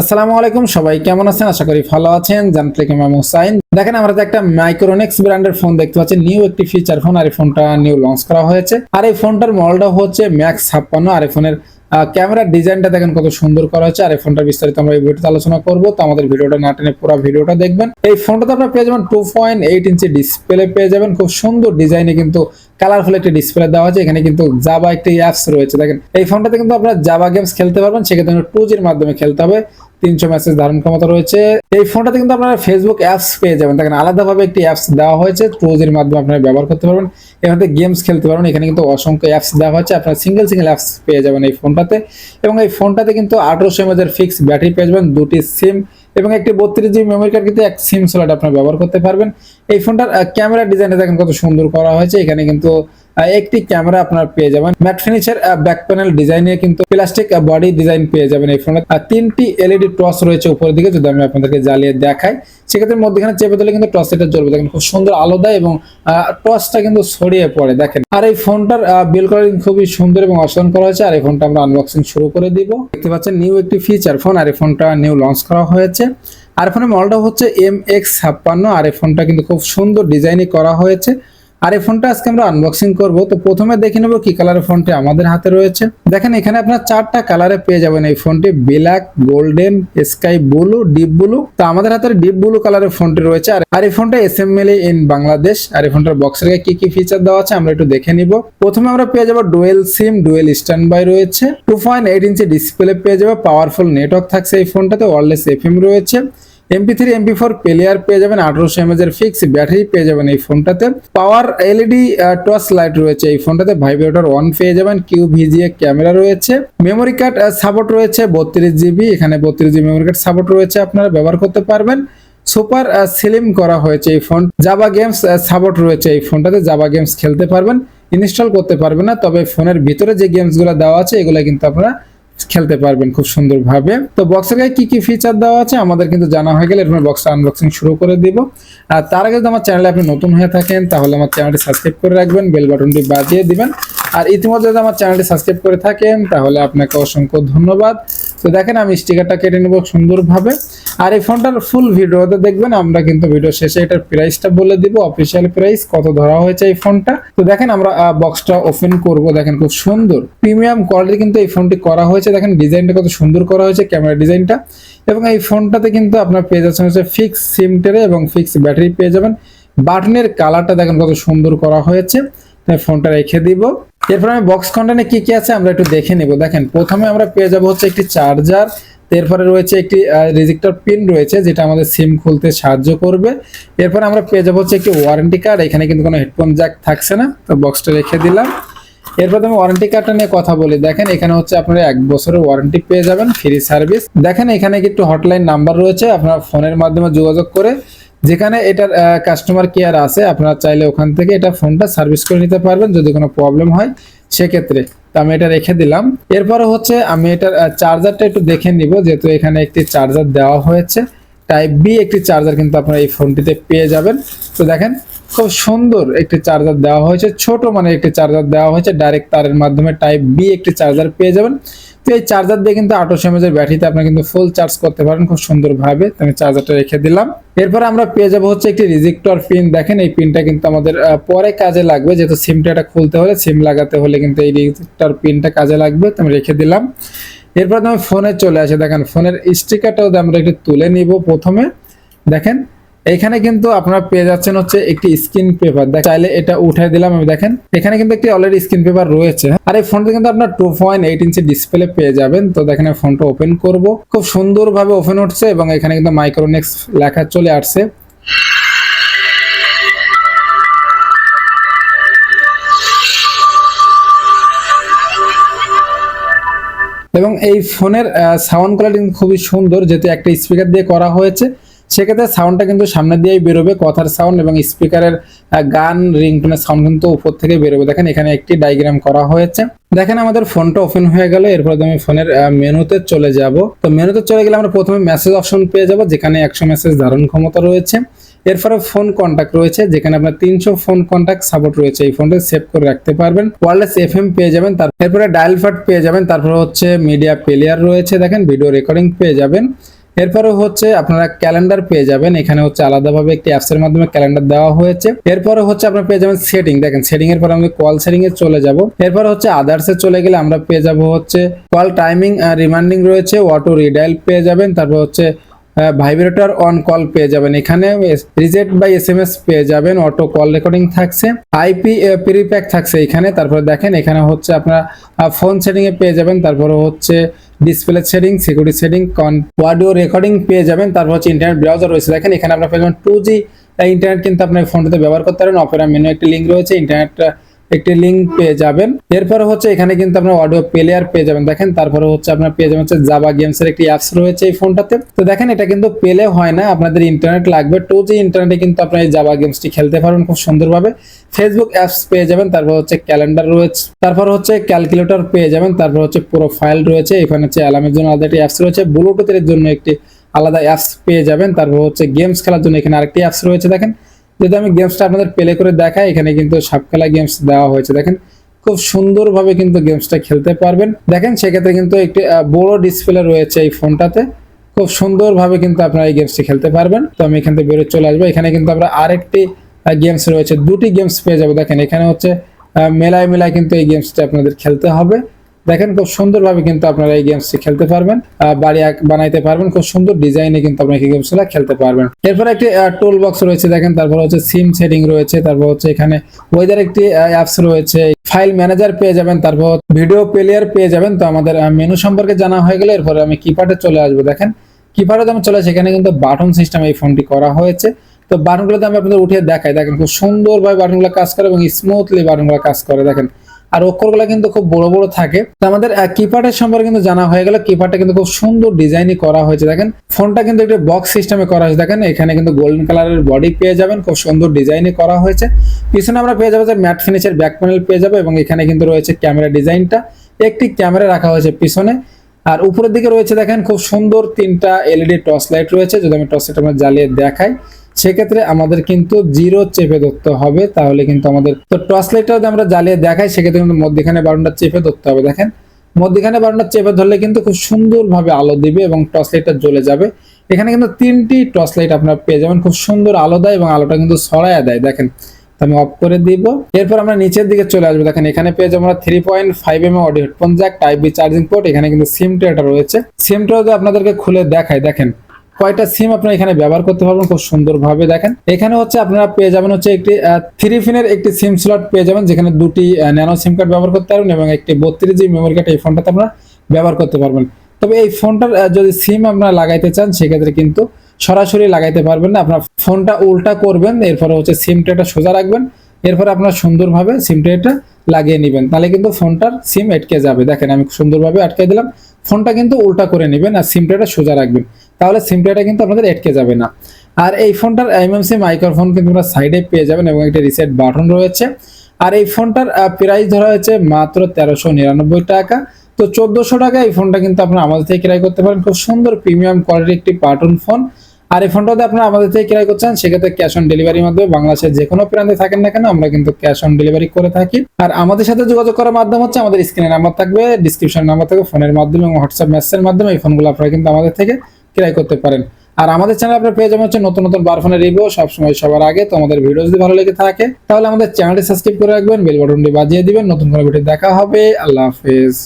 আসসালামু আলাইকুম, সবাই কেমন আছেন? আশা করি ভালো আছেন। জানতে ইমাম হুসাইন। দেখেন, আমরা তো একটা মাইক্রোনেক্স ব্র্যান্ডের ফোন দেখতে পাচ্ছি নিউ একটি ফিচার ফোন আর এই ফোনটা নিউ লঞ্চ করা হয়েছে। আর এই ফোনটার মডেলটা হচ্ছে ম্যাক্স ছাপ্পান্ন, আর এই ফোনের ক্যামেরার ডিজাইনটা দেখেন কত সুন্দর করা হয়েছে। আর এই ফোনটার বিস্তারিত আমরা এই ভিডিওতে আলোচনা করব। তো আমাদের ভিডিওটা না টেনে পুরো ভিডিওটা দেখবেন। এই ফোনটাতে আপনারা পেয়ে যাবেন two point eight inch display পেয়ে যাবেন। খুব সুন্দর ডিজাইনে কিন্তু কালারফুল একটি ডিসপ্লে দেওয়া আছে। এখানে কিন্তু জাবা একটি অ্যাপস রয়েছে। দেখেন, এই ফোনটাতে কিন্তু আপনারা জাবা গেমস খেলতে পারবেন। সেক্ষেত্রে টু জির মাধ্যমে খেলতে হবে। তিনশো মেসেজ ধারণ ক্ষমতা রয়েছে। এই ফোনটাতে কিন্তু আপনারা ফেসবুক অ্যাপস পেয়ে যাবেন। দেখেন, আলাদাভাবে একটি অ্যাপস দেওয়া হয়েছে ট্রোজের মাধ্যমে আপনারা ব্যবহার করতে পারবেন। এখানে গেমস খেলতে পারবেন। এখানে কিন্তু অসংখ্য অ্যাপস দেওয়া হয়েছে। আপনারা সিঙ্গেল সিঙ্গেল অ্যাপস পেয়ে যাবেন এই ফোনটাতে এবং এই ফোনটাতে কিন্তু আঠারোশো এমএজের ফিক্স ব্যাটারি পেয়ে যাবেন, দুটি সিম এবং একটি বত্রিশ জিবি মেমোরি কার্ড কিন্তু এক সিম স্লট আপনারা ব্যবহার করতে পারবেন। এই ফোনটার ক্যামেরা ডিজাইনটা দেখেন কত সুন্দর করা হয়েছে। এখানে কিন্তু একটি ক্যামেরা আপনার পেয়ে যাবেন। ম্যাট ফিনিশের ব্যাক প্যানেল ডিজাইনে কিন্তু প্লাস্টিক বডি ডিজাইন পেয়ে যাবেন এই ফোনে। আর তিনটি এলইডি টর্চ রয়েছে উপরের দিকে, যদি আমি আপনাদেরকে জ্বালিয়ে দেখাই। সেক্ষেত্রে মধ্যখানে চেপে দিলে কিন্তু টর্চ এটা জ্বলবে। দেখেন খুব সুন্দর আলো দেয় এবং টর্চটা কিন্তু ছড়িয়ে পড়ে। দেখেন, আর এই ফোনটার বিল কোয়ালিটি খুবই সুন্দর এবং অসাধারণ করা হয়েছে। আর এই ফোনটা আমরা আনবক্সিং শুরু করে দিব। দেখতে পাচ্ছেন নিউ একটি ফিচার ফোন আর এই ফোনটা নিউ লঞ্চ করা হয়েছে। আর ফোনের মডেলটা হচ্ছে এম এক্স ছাপ্পান্ন। আর এই ফোনটা কিন্তু খুব সুন্দর ডিজাইনই করা হয়েছে। আর এই ফোনটা আজকে আমরা আনবক্সিং করব। তো প্রথমে দেখে নেব কি কালারের ফোনটি আমাদের হাতে রয়েছে। দেখেন, এখানে আপনার চারটা কালারে পেয়ে যাবেন এই ফোনটি। Black golden sky blue deep blue তো আমাদের হাতে ডিপ ব্লু কালারের ফোনটি রয়েছে। আর এই ফোনটা S M L in Bangladesh আর এই ফোনটার বক্সের কি কি ফিচার দেওয়া আছে আমরা একটু দেখে নিব। প্রথমে আমরা পেয়ে যাব dual SIM dual standby রয়েছে two point eight inch display পেয়ে যাব। পাওয়ারফুল নেটওয়ার্ক থাকছে এই ফোনটাতে। ওয়ারলেস এফএম রয়েছে। MP three MP four player পেয়ে যাবেন আঠারোশো এমএজ এর ফিক্স ব্যাটারি পেয়ে যাবেন এই ফোনটাতে পাওয়ার এলইডি টর্চ লাইট রয়েছে এই ফোনটাতে ভাইব্রেটর অন পেয়ে যাবেন কিউ ভিজিএ ক্যামেরা রয়েছে। মেমোরি কার্ড সাপোর্ট রয়েছে, বত্রিশ জিবি এখানে বত্রিশ জিবি মেমোরি কার্ড সাপোর্ট রয়েছে, আপনারা ব্যবহার করতে পারবেন। সুপার স্লিম করা হয়েছে এই ফোন জাবা গেমস সাপোর্ট রয়েছে এই ফোনটাতে জাবা গেমস খেলতে পারবেন ইনস্টল করতে পারবেন না, তবে ফোনের ভিতরে যে গেমসগুলো দেওয়া আছে, এগুলো কিন্তু আপনারা খেলতে পারবেন খুব সুন্দরভাবে। তো বক্সের গায়ে কি কি ফিচার দেওয়া আছে আমাদের কিন্তু জানা হয়ে গেলে এরপর বক্সটা আনবক্সিং শুরু করে দিব। আর তার আগে যদি আমার চ্যানেলে আপনি নতুন হয়ে থাকেন, তাহলে আমার চ্যানেলটি সাবস্ক্রাইব করে রাখবেন বেল বাটনটি বাজিয়ে দিবেন। আর ইতিমধ্যে যদি আমার চ্যানেলটি সাবস্ক্রাইব করে থাকেন, তাহলে আপনাকে অসংখ্য ধন্যবাদ। তো দেখেন, আমি স্টিকারটা কেটে নেব সুন্দরভাবে। আর এই ফোনটার ফুল ভিডিওতে দেখবেন, আমরা কিন্তু ভিডিও শেষে এটার প্রাইসটা বলে দিব অফিসিয়াল প্রাইস কত ধরা হয়েছে এই ফোনটা। তো দেখেন, আমরা বক্সটা ওপেন করব, দেখেন খুব সুন্দর। প্রিমিয়াম কোয়ালিটি কিন্তু এই ফোনটি করা হয়েছে, দেখেন ডিজাইনটা কত সুন্দর করা হয়েছে ক্যামেরা ডিজাইনটা এবং এই ফোনটাতে কিন্তু আপনার পেয়ে যাচ্ছেন হচ্ছে ফিক্স সিম টেরে এবং ফিক্স ব্যাটারি পেয়ে যাবেন। বাটনের কালারটা দেখেন কত সুন্দর করা হয়েছে। ফোনটা রেখে দিব। এরপর আমি বক্স কন্টেন্টে কি কি আছে আমরা একটু দেখে নিব। দেখেন, প্রথমে আমরা পেয়ে যাব হচ্ছে একটি চার্জার এরপরে রয়েছে একটি রেজিস্টার পিন রয়েছে, যেটা আমাদের সিম খুলতে সাহায্য করবে। এরপর আমরা পেয়ে যাব হচ্ছে একটি ওয়ারেন্টি কার্ড এখানে কিন্তু কোনো হেডফোন জ্যাক থাকছে না, তো বক্সটা রেখে দিলাম। এরপর আমি ওয়ারেন্টি কার্ডটা নিয়ে কথা বলি। দেখেন, এখানে হচ্ছে আপনারা এক বছরের ওয়ারেন্টি পেয়ে যাবেন ফ্রি সার্ভিস দেখেন, এখানে একটু হটলাইন নাম্বার রয়েছে, আপনারা ফোনের মাধ্যমে যোগাযোগ করে যেখানে এটার কাস্টমার কেয়ার আছে, আপনারা চাইলে ওখান থেকে এটা ফোনটা সার্ভিস করে নিতে পারবেন যদি কোনো প্রবলেম হয়। সেক্ষেত্রে তো আমি এটা রেখে দিলাম। এরপরে হচ্ছে আমি এটার চার্জারটা একটু দেখে নিব, যেহেতু এখানে একটি চার্জার দেওয়া হয়েছে। টাইপ বি একটি চার্জার কিন্তু আপনারা এই ফোনটিতে পেয়ে যাবেন। তো দেখেন, খুব সুন্দর একটি চার্জার দেওয়া হয়েছে, ছোট মানে একটি চার্জার দেওয়া হয়েছে। ডাইরেক্ট তারের মাধ্যমে টাইপ বি একটি চার্জার পেয়ে যাবেন। তো এই চার্জার দিয়ে কিন্তু আঠারোশো এমএজের ব্যাটারিতে আপনি কিন্তু ফুল চার্জ করতে পারেন খুব সুন্দরভাবে। আমি চার্জারটা রেখে দিলাম। এরপর আমরা পেয়ে যাব হচ্ছে একটি রিজেক্টর পিন দেখেন এই পিনটা কিন্তু আমাদের পরে কাজে লাগবে। যেহেতু সিমটা এটা খুলতে হলে সিম লাগাতে হলে কিন্তু এই রিজেক্টর পিনটা কাজে লাগবে। তো আমি রেখে দিলাম। এরপর আমি ফোনে চলে আসে। দেখেন ফোনের স্টিকারটাও আমরা একটু তুলে নিব প্রথমে। দেখেন এখানে কিন্তু আপনারা পেয়ে যাচ্ছেন হচ্ছে একটি স্ক্রিন পেপার। চাইলে এটা উঠাই দিলাম আমি, দেখেন। এখানে কিন্তু একটি অলরেডি স্ক্রিন পেপার রয়েছে। আর এই ফোনটা কিন্তু আপনার two point eight inch display পেয়ে যাবেন। তো দেখেন ফোনটা ওপেন করব। খুব সুন্দরভাবে ওপেন হচ্ছে এবং এখানে কিন্তু মাইক্রোনেক্স লেখা চলে আসছে। এবং এই ফোনের সাউন্ড কোয়ালিটি খুবই সুন্দর, যেহেতু একটা স্পিকার দিয়ে করা হয়েছে। সেক্ষেত্রে সাউন্ডটা কিন্তু সামনে দিয়েই বেরোবে, কথার সাউন্ড এবং স্পিকারের গান রিংটোনের সাউন্ড কিন্তু উপর থেকে বেরোবে। দেখেন, এখানে একটি ডায়াগ্রাম করা হয়েছে। দেখেন, আমাদের ফোনটা ওপেন হয়ে গেল, এরপর আমি ফোনের মেনুতে চলে যাব। তো মেনুতে চলে গেলে আমরা প্রথমে মেসেজ অপশন পেয়ে যাব, যেখানে একশো মেসেজ ধারণ ক্ষমতা রয়েছে। এরপরে ফোন কন্ট্যাক্ট রয়েছে, যেখানে আপনার তিনশো ফোন কন্ট্যাক্ট সাপোর্ট রয়েছে। এই ফোনটা সেভ করে রাখতে পারবেন। ওয়ারলেস এফ পেয়ে যাবেন তারপরে ডায়াল ফাট পেয়ে যাবেন, তারপরে হচ্ছে মিডিয়া প্লেয়ার রয়েছে। দেখেন ভিডিও রেকর্ডিং পেয়ে যাবেন। এরপরে হচ্ছে আপনারা ক্যালেন্ডার পেয়ে যাবেন। এখানে হচ্ছে আলাদাভাবে একটি অ্যাপস এর মাধ্যমে ক্যালেন্ডার দেওয়া হয়েছে। এরপরে হচ্ছে আপনারা পেয়ে যাবেন সেটিং দেখেন সেটিং এর পরে আমরা কল সেটিং এ চলে যাব। এরপর হচ্ছে আদার্স চলে গেলে আমরা পেয়ে যাব হচ্ছে কল টাইমিং রিমাইন্ডিং রয়েছে। অটো রিডাইল পেয়ে যাবেন। তারপর হচ্ছে ভাইব্রেটর অন কল পেয়ে যাবেন। এখানে reject by S M S পেয়ে যাবেন। অটো কল রেকর্ডিং থাকছে। আইপি প্রিপ্যাক থাকছে এখানে। তারপরে দেখেন, এখানে হচ্ছে আপনারা ফোন সেটিং এ পেয়ে যাবেন। তারপরে হচ্ছে ডিসপ্লে সেটিং সিকিউরিটি সেটিং কন অডিও রেকর্ডিং পেয়ে যাবেন। তারপর হচ্ছে ইন্টারনেট ব্রাউজার রয়েছে। দেখেন, এখানে আপনার পেয়ে যাবেন টু জি ইন্টারনেট কিন্তু আপনার ফোনটাতে ব্যবহার করতে পারেন। অপেরা মেনু একটি লিঙ্ক রয়েছে। ইন্টারনেট একটি লিঙ্ক পেয়ে যাবেন। এরপরে হচ্ছে এখানে কিন্তু আপনার অডিও প্লেয়ার পেয়ে যাবেন। দেখেন, তারপরে হচ্ছে আপনার পেয়ে যাবেন হচ্ছে জাবা গেমস এর একটি অ্যাপস রয়েছে এই ফোনটাতে। তো দেখেন, এটা কিন্তু পেলে হয় না, আপনাদের ইন্টারনেট লাগবে। টু জি ইন্টারনেটে কিন্তু আপনার এই জাভা গেমসটি খেলতে পারবেন খুব সুন্দরভাবে। ফেসবুক অ্যাপস পেয়ে যাবেন, তারপর হচ্ছে ক্যালেন্ডার রয়েছে, তারপর হচ্ছে ক্যালকুলেটর পেয়ে যাবেন, তারপর হচ্ছে প্রোফাইল রয়েছে, এখানে হচ্ছে অ্যালার্মের জন্য আলাদা একটি অ্যাপস রয়েছে। ব্লুটুথের জন্য একটি আলাদা অ্যাপস পেয়ে যাবেন, তারপর হচ্ছে গেমস খেলার জন্য এখানে আরেকটি অ্যাপস রয়েছে, দেখেন। যদি আমি গেমসটা আপনাদের প্লে করে দেখাই, এখানে কিন্তু সাপ খেলা গেমস দেওয়া হয়েছে। দেখেন, খুব সুন্দরভাবে কিন্তু গেমসটা খেলতে পারবেন। দেখেন, সেক্ষেত্রে কিন্তু একটি বড় ডিসপ্লে রয়েছে এই ফোনটাতে। খুব সুন্দরভাবে কিন্তু আপনারা এই গেমসটি খেলতে পারবেন। তো আমি এখান থেকে বেরোয় চলে আসব। এখানে কিন্তু আমরা আরেকটি গেমস রয়েছে। দুটি গেমস পেয়ে যাব। দেখেন, এখানে হচ্ছে মেলায় মেলায় কিন্তু এই গেমসটা আপনাদের খেলতে হবে। দেখেন, খুব সুন্দরভাবে কিন্তু আপনারা এই গেমসটি খেলতে পারবেন বাড়ি বানাইতে পারবেন, খুব সুন্দর ডিজাইনে কিন্তু আপনারা এই গেমসগুলো খেলতে পারবেন। এরপর একটি টুল বক্স রয়েছে, দেখেন, তারপর হচ্ছে সিম সেটিং রয়েছে, তারপর হচ্ছে এখানে ওয়েদার একটি অ্যাপস রয়েছে ফাইল ম্যানেজার পেয়ে যাবেন, তারপর ভিডিও প্লেয়ার পেয়ে যাবেন। তো আমাদের মেনু সম্পর্কে জানা হয়ে গেলে এরপরে আমি কিপ্যাডে চলে আসব, দেখেন। কিপ্যাডে আমি চলে সেখানে কিন্তু বাটন সিস্টেম এই ফোনটি করা হয়েছে। তো বাটনগুলোতে আমি আপনাদের উঠিয়ে দেখাই, দেখেন, খুব সুন্দরভাবে বাটনগুলো কাজ করে এবং স্মুথলি বাটনগুলো কাজ করে, দেখেন। আর অক্ষরগুলো কিন্তু খুব বড় বড় থাকে। তো আমাদের কিপ্যাডের সম্পর্কে কিন্তু জানা হয়ে গেল কিপ্যাডটা কিন্তু খুব সুন্দর ডিজাইনই করা হয়েছে। দেখেন, ফোনটা কিন্তু একটা বক্স সিস্টেমে করা হয়েছে দেখেন, এখানে কিন্তু গোল্ডেন কালারের বডি পেয়ে যাবেন, খুব সুন্দর ডিজাইনই করা হয়েছে। পিছনে আমরা পেয়ে যাব যে ম্যাট ফিনিশের ব্যাক প্যানেল পেয়ে যাব এবং এখানে কিন্তু রয়েছে ক্যামেরা ডিজাইনটা একটি ক্যামেরা রাখা হয়েছে পিছনে। আর উপরের দিকে রয়েছে, দেখেন, খুব সুন্দর তিনটা এলইডি টর্চ লাইট রয়েছে। যদি আমি টর্চ লাইট আমরা জ্বালিয়ে দেখাই সেক্ষেত্রে আমাদের কিন্তু জিরো চেপে ধরতে হবে, তাহলে কিন্তু আমাদের, তো টর্চ লাইটটা যদি আমরা জ্বালিয়ে দেখাই, সেক্ষেত্রে কিন্তু মধ্যখানে বারোটা চেপে ধরতে হবে। দেখেন, মধ্যখানে বারোটা চেপে ধরলে কিন্তু খুব সুন্দরভাবে আলো দিবে এবং টর্চ জ্বলে যাবে। এখানে কিন্তু তিনটি টর্চ লাইট আপনারা পেয়ে যাবেন, খুব সুন্দর আলো দেয় এবং আলোটা কিন্তু ছড়ায় দেয়। দেখেন আমি অফ করে দিব। এরপর আমরা নিচের দিকে চলে আসব। দেখেন, এখানে পেয়ে যাব আমরা three point five M audio headphone jack type B charging port এখানে কিন্তু সিম ট্রেটা রয়েছে। সিম ট্রেটা আপনাদেরকে খুলে দেখায় দেখেন কয়টা সিম আপনারা এখানে ব্যবহার করতে পারবেন? খুব সুন্দরভাবে দেখেন। এখানে হচ্ছে আপনারা পেয়ে যাবেন হচ্ছে একটি থ্রি ফিনের একটি সিম স্লট পেয়ে যাবেন, যেখানে দুটি ন্যানো সিম কার্ড ব্যবহার করতে পারবেন এবং একটি বত্রিশ জিবি মেমোরি কার্ড এই ফোনটাতে আপনারা ব্যবহার করতে পারবেন। তবে এই ফোনটার যদি সিম আপনারা লাগাইতে চান, সেক্ষেত্রে কিন্তু সরাসরি লাগাইতে পারবেন না। আপনার ফোনটা উল্টা করবেন, এরপরে হচ্ছে সিমটা ট্রেটা সোজা রাখবেন, এরপরে আপনার সুন্দরভাবে সিমটা ট্রেটা লাগিয়ে নেবেন। তাহলে কিন্তু ফোনটার সিম আটকে যাবে। দেখেন আমি সুন্দরভাবে আটকে দিলাম। ফোনটা কিন্তু উল্টা করে নেবেন আর সিমটা ট্রেটা সোজা রাখবেন। তাহলে সিম ট্রেটা কিন্তু আপনাদের আটকে যাবে না। আর এই ফোনটার এমএমসি মাইক্রোফোন কিন্তু আপনারা সাইডে পেয়ে যাবেন এবং একটা রিসেট বাটন রয়েছে। আর এই ফোনটার প্রাইস ধরা হয়েছে মাত্র তেরোশো নিরানব্বই টাকা। তো চোদ্দশো টাকা এই ফোনটা কিন্তু আপনারা আমাদের থেকে ক্রয় করতে পারেন। খুব সুন্দর প্রিমিয়াম কোয়ালিটির একটি কার্টুন ফোন আর এই ফোনটা যদি আপনারা আমাদের থেকে ক্রয় করছেন সেক্ষেত্রে ক্যাশ অন ডেলিভারির মাধ্যমে বাংলাদেশের যে কোনো প্রান্তে থাকেন না কেন, আমরা কিন্তু ক্যাশ অন ডেলিভারি করে থাকি। আর আমাদের সাথে যোগাযোগ করার মাধ্যম হচ্ছে আমাদের স্ক্রিনে নাম্বার থাকবে ডিসক্রিপশন নাম্বার থাকবে ফোনের মাধ্যমে এবং হোয়াটসঅ্যাপ মেসেজের মাধ্যমে এই ফোনগুলো আপনারা কিন্তু আমাদের থেকে ক্রয় করতে পারেন। আর আমাদের চ্যানেল আপনার পেয়ে যাবেন হচ্ছে নতুন নতুন বার ফোনের রিভিউ সবসময় সবার আগে। তো আমাদের ভিডিও যদি ভালো লেগে থাকে, তাহলে আমাদের চ্যানেলটি সাবস্ক্রাইব করে রাখবেন বেল বাটনটি বাজিয়ে দিবেন। নতুন কোনো ভিডিও দেখা হবে। আল্লাহ হাফেজ।